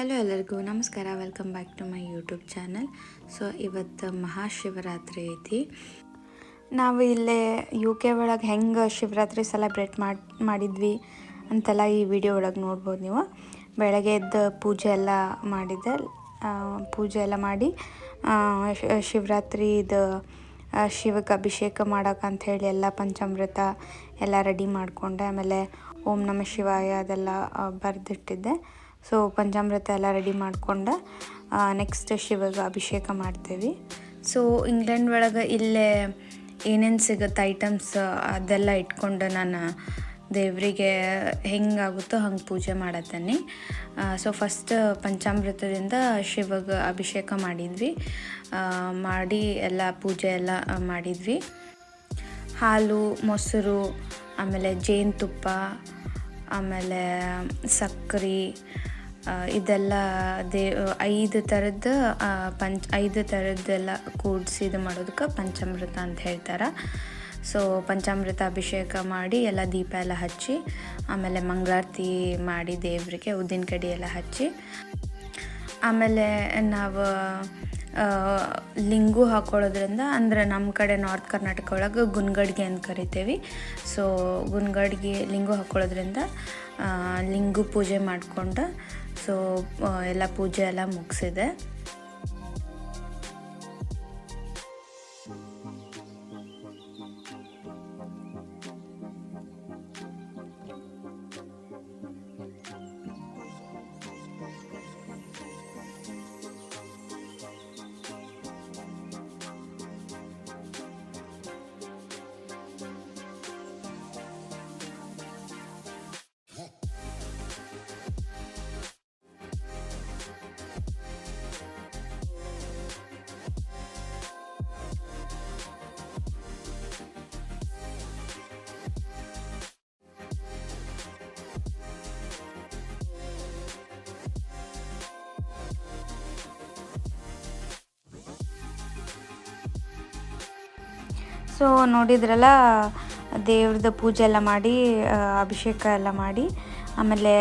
Hello ಎಲ್ಲರಿಗೂ ನಮಸ್ಕಾರ. Welcome back to my YouTube channel so ಇವತ್ತು ಮಹಾಶಿವರಾತ್ರಿ ಐತಿ. ನಾವು ಇಲ್ಲೇ ಯು ಕೆ ಒಳಗೆ ಹೆಂಗೆ ಶಿವರಾತ್ರಿ ಸೆಲೆಬ್ರೇಟ್ ಮಾಡಿ, ಮಾಡಿದ್ವಿ ಅಂತೆಲ್ಲ ಈ ವಿಡಿಯೋ ಒಳಗೆ ನೋಡ್ಬೋದು ನೀವು. ಬೆಳಗ್ಗೆ ಎದ್ದು ಪೂಜೆ ಎಲ್ಲ ಮಾಡಿದ್ದೆ. ಪೂಜೆ ಎಲ್ಲ ಮಾಡಿ ಶಿವರಾತ್ರಿದು ಶಿವಕ್ಕೆ ಅಭಿಷೇಕ ಮಾಡೋಕೆ ಅಂಥೇಳಿ ಎಲ್ಲ ಪಂಚಾಮೃತ ಎಲ್ಲ ರೆಡಿ ಮಾಡಿಕೊಂಡೆ. ಆಮೇಲೆ ಓಂ ನಮ ಶಿವಾಯ ಅದೆಲ್ಲ ಬರೆದಿಟ್ಟಿದ್ದೆ. ಸೊ ಪಂಚಾಮೃತ ಎಲ್ಲ ರೆಡಿ ಮಾಡಿಕೊಂಡು ನೆಕ್ಸ್ಟ್ ಶಿವಗೆ ಅಭಿಷೇಕ ಮಾಡ್ತೇವೆ. ಸೊ ಇಂಗ್ಲೆಂಡ್ ಒಳಗೆ ಇಲ್ಲೇ ಏನೇನು ಸಿಗುತ್ತೆ ಐಟಮ್ಸ್ ಅದೆಲ್ಲ ಇಟ್ಕೊಂಡು ನಾನು ದೇವರಿಗೆ ಹೆಂಗಾಗುತ್ತೋ ಹಂಗೆ ಪೂಜೆ ಮಾಡತ್ತೇನೆ. ಸೊ ಫಸ್ಟ್ ಪಂಚಾಮೃತದಿಂದ ಶಿವಗೆ ಅಭಿಷೇಕ ಮಾಡಿದ್ವಿ. ಮಾಡಿ ಎಲ್ಲ ಪೂಜೆ ಎಲ್ಲ ಮಾಡಿದ್ವಿ. ಹಾಲು, ಮೊಸರು, ಆಮೇಲೆ ಜೇನುತುಪ್ಪ ಆಮೇಲೆ ಸಕ್ಕರೆ ಇದೆಲ್ಲ ದೇ ಐದು ಥರದ್ದು ಆ, ಪಂಚ ಐದು ಥರದ್ದೆಲ್ಲ ಕೂಡಿಸಿ ಇದು ಮಾಡೋದಕ್ಕೆ ಪಂಚಾಮೃತ ಅಂತ ಹೇಳ್ತಾರೆ. ಸೊ ಪಂಚಾಮೃತ ಅಭಿಷೇಕ ಮಾಡಿ ಎಲ್ಲ ದೀಪ ಎಲ್ಲ ಹಚ್ಚಿ ಆಮೇಲೆ ಮಂಗಳಾರತಿ ಮಾಡಿ ದೇವರಿಗೆ ಉದ್ದಿನ ಕಡಿ ಎಲ್ಲ ಹಚ್ಚಿ. ಆಮೇಲೆ ನಾವು ಲಿಂಗು ಹಾಕೊಳ್ಳೋದ್ರಿಂದ ಅಂದರೆ ನಮ್ಮ ಕಡೆ ನಾರ್ತ್ ಕರ್ನಾಟಕ ಒಳಗೆ ಗುನ್ಗಡ್ಗೆ ಅಂತ ಕರಿತೇವೆ. ಸೊ ಗುನ್ಗಡ್ಗೆ ಲಿಂಗು ಹಾಕೊಳ್ಳೋದ್ರಿಂದ ಲಿಂಗು ಪೂಜೆ ಮಾಡಿಕೊಂಡು ಸೊ ಎಲ್ಲ ಪೂಜೆ ಎಲ್ಲ ಮುಗಿಸಿದೆ. ಸೊ ನೋಡಿದ್ರಲ್ಲ ದೇವ್ರದ್ದು ಪೂಜೆ ಎಲ್ಲ ಮಾಡಿ ಅಭಿಷೇಕ ಎಲ್ಲ ಮಾಡಿ, ಆಮೇಲೆ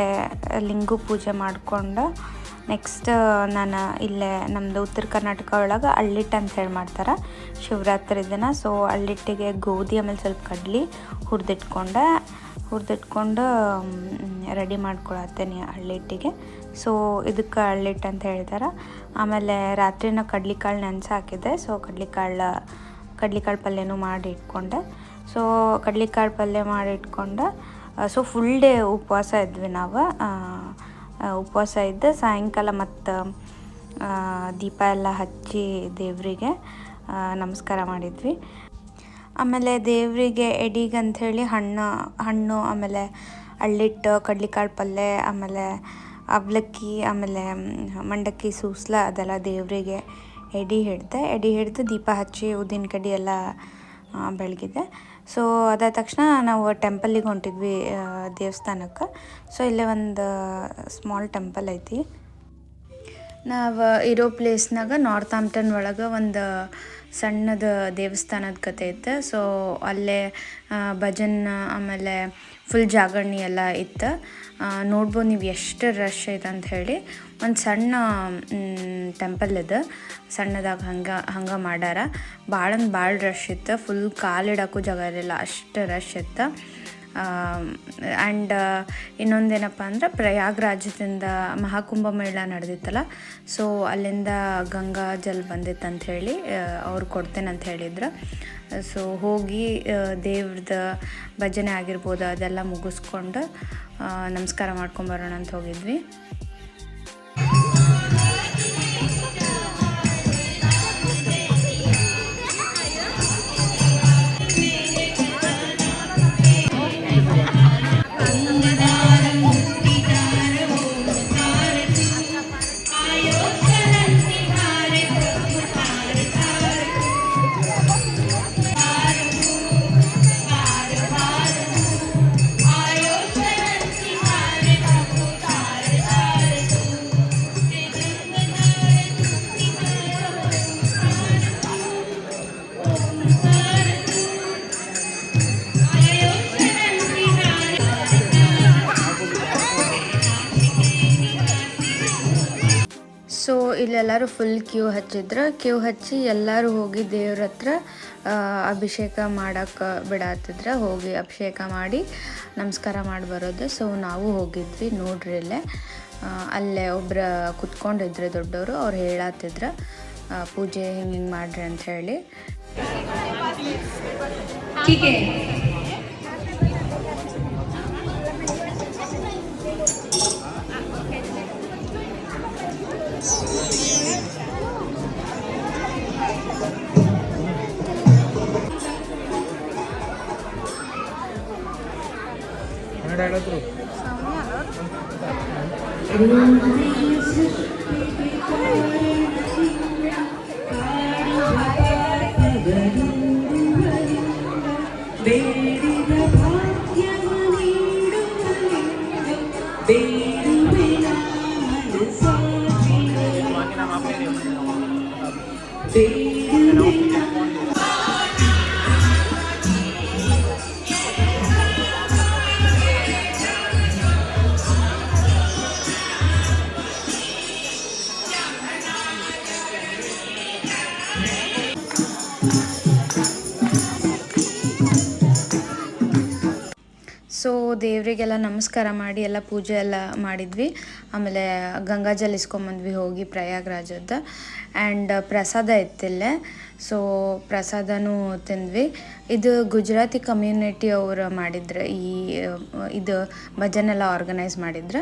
ಲಿಂಗು ಪೂಜೆ ಮಾಡಿಕೊಂಡು ನೆಕ್ಸ್ಟ್ ನಾನು ಇಲ್ಲೇ ನಮ್ಮದು ಉತ್ತರ ಕರ್ನಾಟಕ ಒಳಗೆ ಅಳ್ಳಿಟ್ಟು ಅಂತ ಹೇಳಿ ಮಾಡ್ತಾರೆ, ಶಿವರಾತ್ರಿ ದಿನ. ಸೊ ಅಳ್ಳಿಟ್ಟಿಗೆ ಗೋಧಿ ಆಮೇಲೆ ಸ್ವಲ್ಪ ಕಡ್ಲಿ ಹುರಿದಿಟ್ಕೊಂಡೆ, ಹುರಿದಿಟ್ಕೊಂಡು ರೆಡಿ ಮಾಡ್ಕೊಳತ್ತೇನೆ ಅಳ್ಳಿಟ್ಟಿಗೆ ಸೊ ಇದಕ್ಕೆ ಅಳ್ಳಿಟ್ಟು ಅಂತ ಹೇಳ್ತಾರೆ. ಆಮೇಲೆ ರಾತ್ರಿನ ಕಡ್ಲಿಕಾಳು ನೆನೆಸಿ ಹಾಕಿದ್ದೆ. ಸೊ ಕಡ್ಲಿಕಾಳು ಕಡ್ಲಿಕಾಳು ಪಲ್ಯನೂ ಮಾಡಿ ಇಟ್ಕೊಂಡೆ ಸೊ ಕಡ್ಲಿಕಾಳು ಪಲ್ಯ ಮಾಡಿ ಇಟ್ಕೊಂಡೆ ಸೊ ಫುಲ್ ಡೇ ಉಪವಾಸ ಇದ್ವಿ ನಾವು. ಉಪವಾಸ ಇದ್ದು ಸಾಯಂಕಾಲ ಮತ್ತು ದೀಪ ಎಲ್ಲ ಹಚ್ಚಿ ದೇವರಿಗೆ ನಮಸ್ಕಾರ ಮಾಡಿದ್ವಿ. ಆಮೇಲೆ ದೇವರಿಗೆ ಎಡಿಗೆ ಅಂಥೇಳಿ ಹಣ್ಣು ಹಣ್ಣು, ಆಮೇಲೆ ಅಳ್ಳಿಟ್ಟು ಕಡ್ಲಿಕಾಳು ಪಲ್ಯ, ಆಮೇಲೆ ಅವಲಕ್ಕಿ, ಆಮೇಲೆ ಮಂಡಕ್ಕಿ, ಸೂಸ್ಲ ಅದೆಲ್ಲ ದೇವರಿಗೆ ಎಡೆ ಹಿಡ್ದೆ ಎಡೆ ಹಿಡ್ದು ದೀಪ ಹಚ್ಚಿ ಉದ್ದಿನ ಕಡ್ಡಿ ಎಲ್ಲ ಬೆಳಗಿದೆ. ಸೊ ಅದಾದ ತಕ್ಷಣ ನಾವು ಟೆಂಪಲ್ಲಿಗೆ ಹೊಂಟಿದ್ವಿ ದೇವಸ್ಥಾನಕ್ಕೆ. ಸೊ ಇಲ್ಲೇ ಒಂದು ಸ್ಮಾಲ್ ಟೆಂಪಲ್ ಐತಿ. ನಾವು ಇರೋ ಪ್ಲೇಸ್ನಾಗ ನಾರ್ತ್ ಆಂಪ್ಟನ್ ಒಳಗೆ ಒಂದು ಸಣ್ಣದ ದೇವಸ್ಥಾನದ ಕತೆ ಇತ್ತು. ಸೊ ಅಲ್ಲೇ ಭಜನ್, ಆಮೇಲೆ ಫುಲ್ ಜಾಗರಣಿ ಎಲ್ಲ ಇತ್ತು. ನೋಡ್ಬೋದು ನೀವು ಎಷ್ಟು ರಶ್ ಐತೆ ಅಂತ ಹೇಳಿ ಒಂದು ಸಣ್ಣ ಟೆಂಪಲ್ ಇದೆ ಸಣ್ಣದಾಗ ಹಂಗೆ ಹಂಗೆ ಮಾಡ್ಯಾರ ಭಾಳಂದು ಭಾಳ ರಶ್ ಇತ್ತು. ಫುಲ್ ಕಾಲಿಡೋಕ್ಕೂ ಜಾಗ ಇರಲಿಲ್ಲ. ಅಷ್ಟು ರಶ್ ಇತ್ತು. ಆ್ಯಂಡ್ ಇನ್ನೊಂದೇನಪ್ಪ ಅಂದ್ರೆ ಪ್ರಯಾಗ್ರಾಜದಿಂದ ಮಹಾಕುಂಭ ಮೇಳ ನಡೆದಿತ್ತಲ್ಲ ಸೊ ಅಲ್ಲಿಂದ ಗಂಗಾ ಜಲ್ ಬಂದಿತ್ತು ಹೇಳಿ ಅವ್ರು ಕೊಡ್ತೇನೆ ಅಂತ ಹೇಳಿದ್ರು. ಸೊ ಹೋಗಿ ದೇವ್ರದ ಭಜನೆ ಆಗಿರ್ಬೋದು ಅದೆಲ್ಲ ಮುಗಿಸ್ಕೊಂಡು ನಮಸ್ಕಾರ ಮಾಡ್ಕೊಂಬರೋಣ ಅಂತ ಹೋಗಿದ್ವಿ. ಎಲ್ಲರೂ ಫುಲ್ ಕ್ಯೂ ಹಚ್ಚಿದ್ರು. ಕ್ಯೂ ಹಚ್ಚಿ ಎಲ್ಲರೂ ಹೋಗಿ ದೇವ್ರ ಹತ್ರ ಅಭಿಷೇಕ ಮಾಡೋಕ್ಕೆ ಬಿಡಾತಿದ್ರ. ಹೋಗಿ ಅಭಿಷೇಕ ಮಾಡಿ ನಮಸ್ಕಾರ ಮಾಡಿ ಬರೋದು. ಸೊ ನಾವು ಹೋಗಿದ್ವಿ ನೋಡ್ರಿ ಇಲ್ಲೇ ಅಲ್ಲೇ ಒಬ್ರು ಕುತ್ಕೊಂಡಿದ್ರು ದೊಡ್ಡವರು. ಅವ್ರು ಹೇಳತ್ತಿದ್ರು ಪೂಜೆ ಹಿಂಗೆ ಹಿಂಗೆ ಮಾಡ್ರಿ ಅಂತ ಹೇಳಿ. Thank you. ಬೇಡಿದ ಭಾಗ್ಯವ ನೀಡುವನೆಂದು ಸೊ ದೇವರಿಗೆಲ್ಲ ನಮಸ್ಕಾರ ಮಾಡಿ ಎಲ್ಲ ಪೂಜೆ ಎಲ್ಲ ಮಾಡಿದ್ವಿ. ಆಮೇಲೆ ಗಂಗಾಜಲ್ ಇಸ್ಕೊಂಬಂದ್ವಿ ಹೋಗಿ ಪ್ರಯಾಗ್ರಾಜದ ಆ್ಯಂಡ್ ಪ್ರಸಾದ ಇತ್ತಿಲ್ಲೇ. ಸೊ ಪ್ರಸಾದನೂ ತಿಂದ್ವಿ. ಇದು ಗುಜರಾತಿ ಕಮ್ಯುನಿಟಿ ಅವರು ಮಾಡಿದ್ರು. ಈ, ಇದು ಭಜನೆಲ್ಲ ಆರ್ಗನೈಸ್ ಮಾಡಿದ್ರು.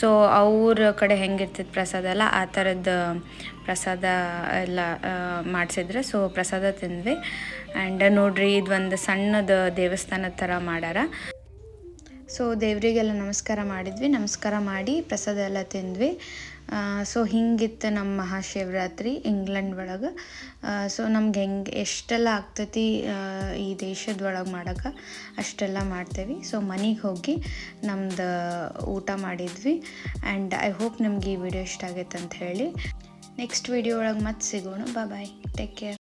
ಸೊ ಅವ್ರ ಕಡೆ ಹೆಂಗಿರ್ತೈತೆ ಪ್ರಸಾದ ಎಲ್ಲ? ಆ ಥರದ್ದು ಪ್ರಸಾದ ಎಲ್ಲ ಮಾಡಿಸಿದ್ರು. ಸೊ ಪ್ರಸಾದ ತಿಂದ್ವಿ. ಆ್ಯಂಡ್ ನೋಡ್ರಿ ಇದು ಒಂದು ಸಣ್ಣದ ದೇವಸ್ಥಾನದ ಥರ ಮಾಡ್ಯಾರ. ಸೊ ದೇವರಿಗೆಲ್ಲ ನಮಸ್ಕಾರ ಮಾಡಿದ್ವಿ. ನಮಸ್ಕಾರ ಮಾಡಿ ಪ್ರಸಾದ ಎಲ್ಲ ತಿಂದ್ವಿ. ಸೊ ಹಿಂಗಿತ್ತು ನಮ್ಮ ಮಹಾಶಿವರಾತ್ರಿ ಇಂಗ್ಲೆಂಡ್ ಒಳಗೆ. ಸೊ ನಮ್ಗೆ ಹೆಂಗೆ ಎಷ್ಟೆಲ್ಲ ಆಗ್ತೈತಿ ಈ ದೇಶದೊಳಗೆ ಮಾಡೋಕೆ ಅಷ್ಟೆಲ್ಲ ಮಾಡ್ತೇವೆ. ಸೊ ಮನೆಗೆ ಹೋಗಿ ನಮ್ದು ಊಟ ಮಾಡಿದ್ವಿ. ಆ್ಯಂಡ್ ಐ ಹೋಪ್ ನಮ್ಗೆ ಈ ವಿಡಿಯೋ ಇಷ್ಟ ಆಗೈತೆ ಅಂತ ಹೇಳಿ. ನೆಕ್ಸ್ಟ್ ವಿಡಿಯೋ ಒಳಗೆ ಮತ್ತೆ ಸಿಗೋಣ. Bye take care